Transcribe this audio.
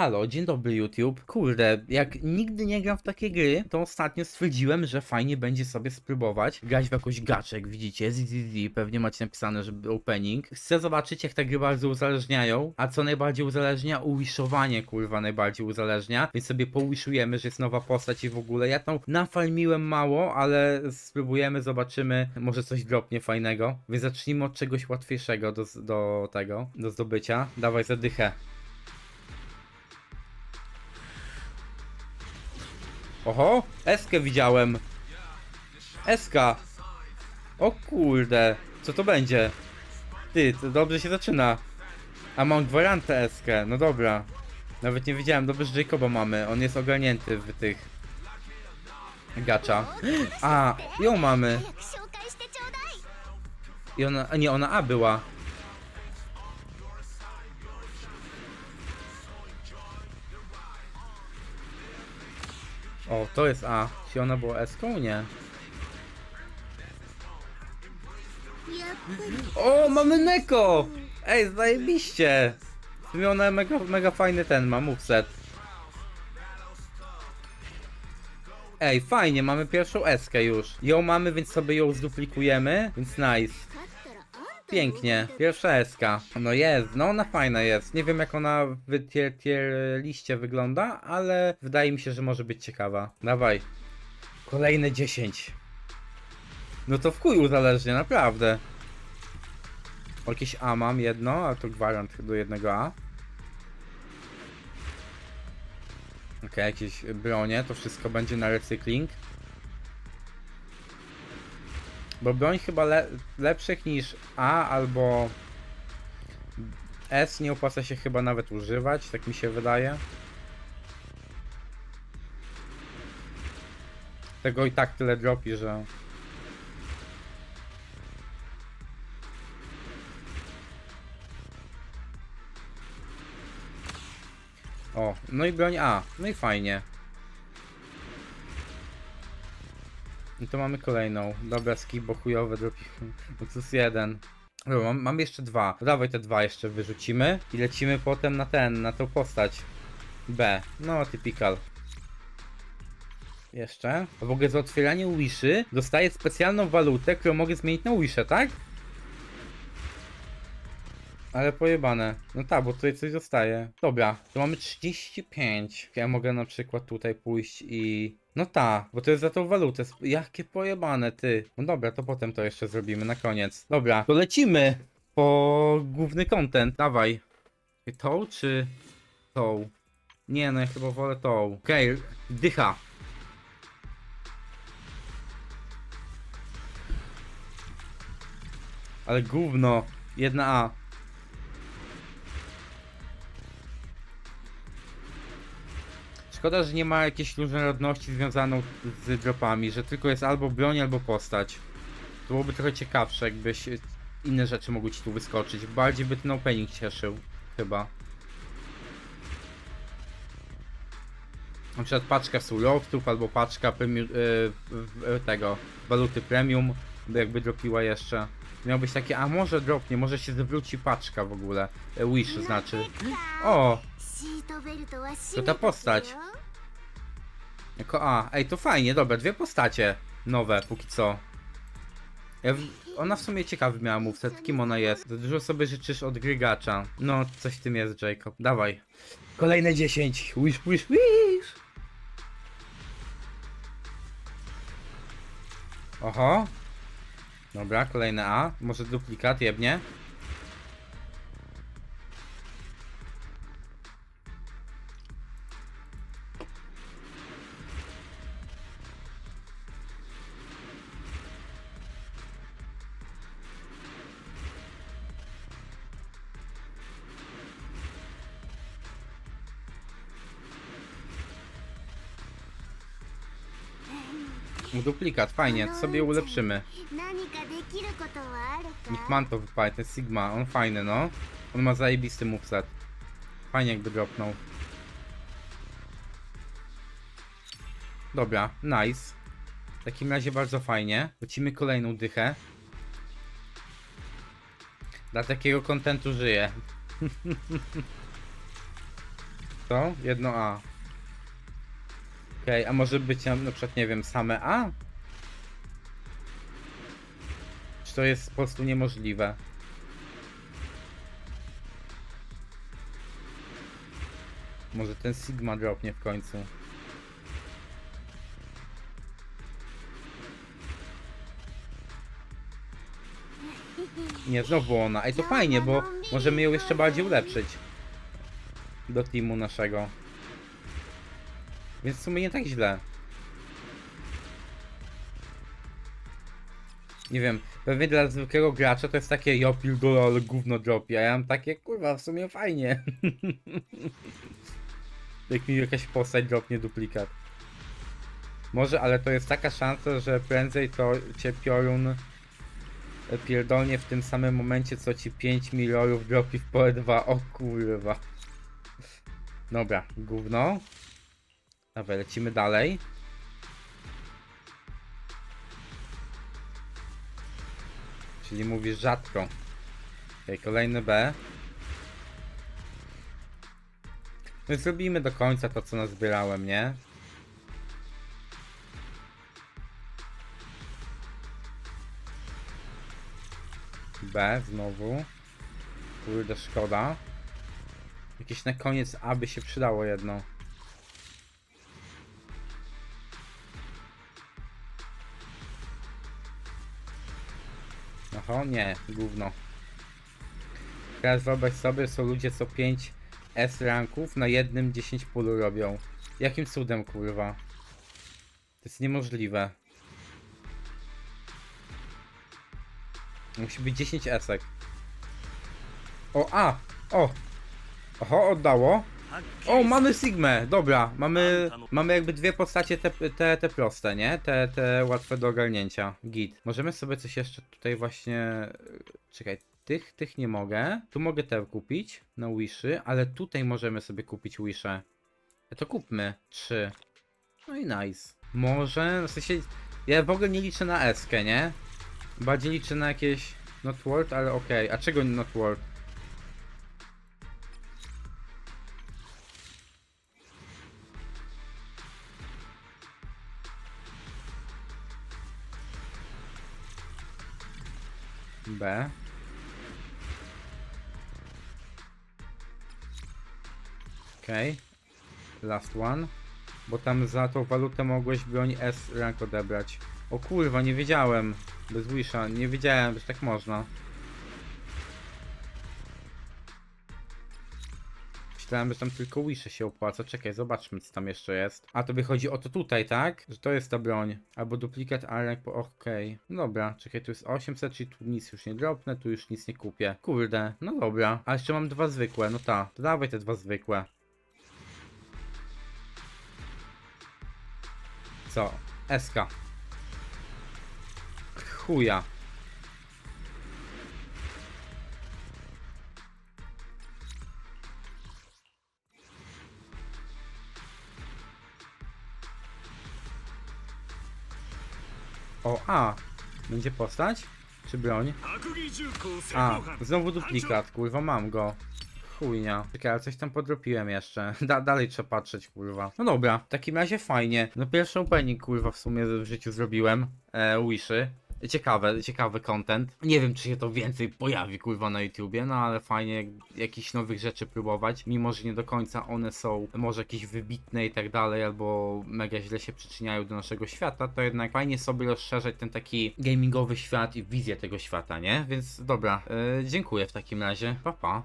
Halo, dzień dobry YouTube. Kurde, jak nigdy nie gram w takie gry, to ostatnio stwierdziłem, że fajnie będzie sobie spróbować grać w jakoś gaczek, widzicie, ZZZ, pewnie macie napisane, że opening. Chcę zobaczyć, jak te gry bardzo uzależniają, a co najbardziej uzależnia? Uwiszowanie, kurwa, najbardziej uzależnia, więc sobie powiszujemy, że jest nowa postać i w ogóle. Ja tam nafalmiłem mało, ale spróbujemy, zobaczymy, może coś dropnie fajnego. Więc zacznijmy od czegoś łatwiejszego do, do tego, do zdobycia. Dawaj zadychę. Oho, Eskę widziałem. Eska. O kurde, co to będzie? Ty, to dobrze się zaczyna. A mam gwarantę Eskę, no dobra. Nawet nie widziałem, dobrze, no że Jacoba mamy, on jest ogarnięty w tych... Gacza. A, ją mamy. I ona, a nie, ona A była. O, to jest A. Czy ona była S-ką? Nie. O, mamy Neko! Ej, zajebiście! W mega, mega fajny ten ma, moveset. Ej, fajnie, mamy pierwszą eskę już. Ją mamy, więc sobie ją zduplikujemy, więc nice. Pięknie, pierwsza eska. No jest, no ona fajna jest. Nie wiem jak ona w tier, tier liście wygląda, ale wydaje mi się, że może być ciekawa. Dawaj. Kolejne 10. No to w kuj uzależnie, naprawdę. Jakieś A mam jedno, a to gwarant do jednego A. Okej, okay, jakieś bronie, to wszystko będzie na recykling. Bo broń chyba le lepszych niż A albo S nie opłaca się chyba nawet używać, tak mi się wydaje. Tego i tak tyle dropi, że... O, no i broń A, no i fajnie. I to mamy kolejną. Dobra, skibo chujowe dropi. No to jest jeden. Dobra, mam, mam jeszcze dwa. Dawaj te dwa jeszcze wyrzucimy i lecimy potem na ten, na tą postać. B. No, typical. Jeszcze. A w ogóle za otwieranie Wiszy dostaję specjalną walutę, którą mogę zmienić na Wiszę, tak? Ale pojebane. No tak, bo tutaj coś zostaje. Dobra, to mamy 35. Ja mogę na przykład tutaj pójść i... No tak, bo to jest za tą walutę. Jakie pojebane, ty. No dobra, to potem to jeszcze zrobimy na koniec. Dobra, to lecimy po główny content. Dawaj. Tą czy tą? Nie, no ja chyba wolę tą. Okej, okay, dycha. Ale gówno. jedna A. Szkoda, że nie ma jakiejś różnorodności związaną z dropami, że tylko jest albo broń, albo postać. To byłoby trochę ciekawsze, jakbyś inne rzeczy mogły ci tu wyskoczyć. Bardziej by ten opening cieszył, chyba. Na przykład paczka surowców albo paczka yy, tego waluty premium, jakby dropiła jeszcze. Miał być takie, a może dropnie, może się zwróci paczka w ogóle. E, Wish znaczy. O! To ta postać. Jako A. Ej, to fajnie, dobra, dwie postacie nowe póki co. Ja w... Ona w sumie ciekawy miała moveset, kim ona jest. To dużo sobie życzysz od grygacza. No, coś w tym jest, Jacob. Dawaj. Kolejne 10. Wish, wish, wish. Oho. Dobra, kolejne A. Może duplikat jebnie. Duplikat, fajnie, to sobie ulepszymy. Nikmanto wypali, ten Sigma, on fajny, no. On ma zajebisty moveset. Fajnie jakby dropnął. Dobra, nice. W takim razie bardzo fajnie. Lecimy kolejną dychę. Dla takiego kontentu żyję. To? Jedno A. Okej, a może być na, na przykład, nie wiem, same A? Czy to jest po prostu niemożliwe? Może ten Sigma dropnie w końcu. Nie, znowu ona. Ej, to fajnie, bo możemy ją jeszcze bardziej ulepszyć. Do teamu naszego. Więc w sumie nie tak źle. Nie wiem, pewnie dla zwykłego gracza to jest takie ja pierdolę, ale gówno dropi, a ja mam takie, kurwa, w sumie fajnie. Jak mi jakaś postać dropnie duplikat. Może, ale to jest taka szansa, że prędzej to cię piorun pierdolnie w tym samym momencie, co ci 5 milionów dropi w pole 2. O kurwa. Dobra, gówno. Dobra, lecimy dalej. Czyli mówisz rzadko. Okej, kolejny B. No zrobimy do końca to, co nazbierałem, nie? B znowu. Kurde, szkoda. Jakieś na koniec A by się przydało jedno. Oho, nie, gówno. Teraz wyobraź sobie, są ludzie co 5 S ranków na jednym 10 pulu robią. Jakim cudem, kurwa? To jest niemożliwe. Musi być 10 esek. O, a! O! Oho, oddało. O, mamy Sigmę, dobra, mamy, mamy jakby dwie postacie te, te, te proste, nie? Te, te łatwe do ogarnięcia, git. Możemy sobie coś jeszcze tutaj właśnie, czekaj, tych, tych nie mogę. Tu mogę te kupić na Wishy, ale tutaj możemy sobie kupić Wisze. To kupmy, trzy. No i nice. Może, w sensie, ja w ogóle nie liczę na eskę, nie? Bardziej liczę na jakieś not worth, ale okej. A czego not worth? B. Okej. Last one. Bo tam za tą walutę mogłeś broń S rank odebrać. O kurwa, nie wiedziałem. Bez wisha, nie wiedziałem, że tak można. Myślałem, że tam tylko wisze się opłaca. Czekaj, zobaczmy co tam jeszcze jest. A to wychodzi o to tutaj, tak? Że to jest ta broń. Albo duplikat A rank po... Okej. No dobra, czekaj, tu jest 800, czyli tu nic już nie dropnę, tu już nic nie kupię. Kurde, no dobra. A jeszcze mam dwa zwykłe, no ta. To dawaj te dwa zwykłe. Co? SK. Chuja. O, a. Będzie postać? Czy broń? A, znowu duplikat, kurwa, mam go. Chujnia. Czekaj, ale coś tam podropiłem jeszcze. Da dalej trzeba patrzeć, kurwa. No dobra, w takim razie fajnie. No pierwszy opening, kurwa, w sumie w życiu zrobiłem. E, Wishy. Ciekawe, ciekawy content. Nie wiem, czy się to więcej pojawi, kurwa, na YouTubie, no ale fajnie jakichś nowych rzeczy próbować. Mimo, że nie do końca one są może jakieś wybitne i tak dalej, albo mega źle się przyczyniają do naszego świata, to jednak fajnie sobie rozszerzać ten taki gamingowy świat i wizję tego świata, nie? Więc dobra, e, dziękuję w takim razie. Pa, pa.